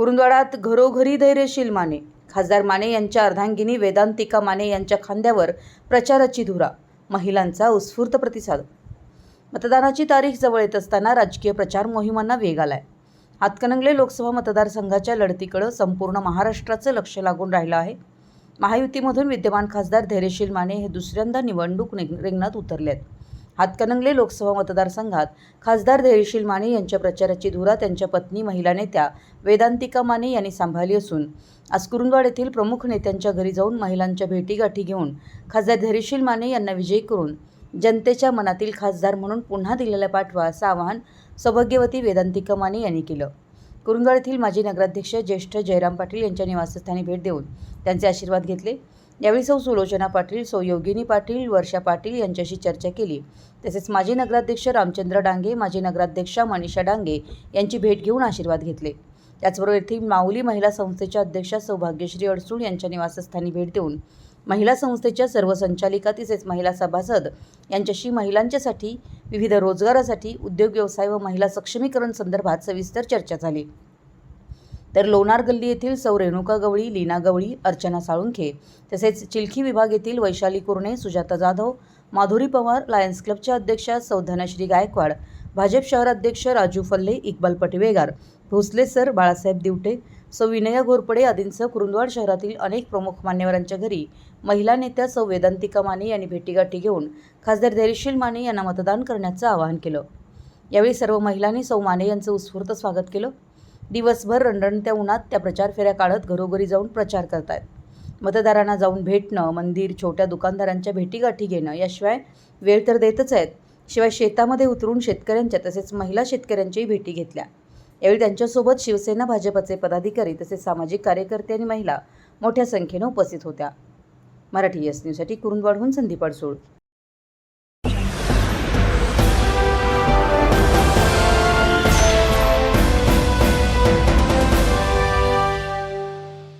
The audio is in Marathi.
कुरुंदवाडात घरोघरी धैर्यशील माने. खासदार माने यांच्या अर्धांगिनी वेदांतिका माने यांच्या खांद्यावर प्रचाराची धुरा. महिलांचा उत्स्फूर्त प्रतिसाद. मतदानाची तारीख जवळ येत असताना राजकीय प्रचार मोहिमांना वेग आलाय. हातकणंगले लोकसभा मतदारसंघाच्या लढतीकडं संपूर्ण महाराष्ट्राचं लक्ष लागून राहिलं आहे. महायुतीमधून विद्यमान खासदार धैर्यशील माने हे दुसऱ्यांदा निवडणूक रिंगणात उतरले आहेत हातकणंगले लोकसभा मतदारसंघात खासदार धैर्यशील माने यांच्या प्रचाराची धुरा त्यांच्या पत्नी महिला नेत्या वेदांतिका माने यांनी सांभाळली असून आज कुरुंदवाड येथील प्रमुख नेत्यांच्या घरी जाऊन महिलांच्या भेटीगाठी घेऊन खासदार धैर्यशील माने यांना विजयी करून जनतेच्या मनातील खासदार म्हणून पुन्हा दिलेला पाठवा असं आवाहन सौभाग्यवती वेदांतिका माने यांनी केलं. कुरुंदवाड येथील माजी नगराध्यक्ष ज्येष्ठ जयराम पाटील यांच्या निवासस्थानी भेट देऊन त्यांचे आशीर्वाद घेतले. यावेळी सौ सुलोचना पाटील सौ योगिनी पाटील वर्षा पाटील यांच्याशी चर्चा केली. तसेच माजी नगराध्यक्ष रामचंद्र डांगे माजी नगराध्यक्षा मनीषा डांगे यांची भेट घेऊन आशीर्वाद घेतले. त्याचबरोबर येथील माऊली महिला संस्थेच्या अध्यक्षा सौभाग्यश्री अडसूळ यांच्या निवासस्थानी भेट देऊन महिला संस्थेच्या सर्व संचालिका तसेच महिला सभासद यांच्याशी महिलांच्यासाठी विविध रोजगारासाठी उद्योग व्यवसाय व महिला सक्षमीकरण संदर्भात सविस्तर चर्चा झाली. तर लोणार गल्ली येथील सौ रेणुका गवळी लीना गवळी अर्चना साळुंखे तसेच चिलखी विभाग येथील वैशाली कुरणे सुजाता जाधव माधुरी पवार लायन्स क्लबच्या अध्यक्षा सौ धनश्री गायकवाड भाजप शहर अध्यक्ष राजू फल्ले इक्बाल पटवेगार भोसले सर बाळासाहेब दिवटे सौ विनया घोरपडे आदींसह कुरुंदवाड शहरातील अनेक प्रमुख मान्यवरांच्या घरी महिला नेत्या सौ वेदांतिका माने यांनी भेटीगाठी घेऊन खासदार धैर्यशील माने यांना मतदान करण्याचं आवाहन केलं. यावेळी सर्व महिलांनी सौ माने यांचं उत्स्फूर्त स्वागत केलं. दिवसभर रणरणत्या उन्हात त्या प्रचार फेऱ्या काढत घरोघरी जाऊन प्रचार करतायत. मतदारांना जाऊन भेटणं मंदिर छोट्या दुकानदारांच्या भेटीगाठी घेणं याशिवाय वेळ तर देतच आहेत. शिवाय शेतामध्ये उतरून शेतकऱ्यांच्या तसेच महिला शेतकऱ्यांच्याही भेटी घेतल्या. यावेळी त्यांच्यासोबत शिवसेना भाजपचे पदाधिकारी तसेच सामाजिक कार्यकर्ते आणि महिला मोठ्या संख्येनं उपस्थित होत्या. मराठी एस न्यूजसाठी कुरुंदवाडहून संदीप अडसूळ.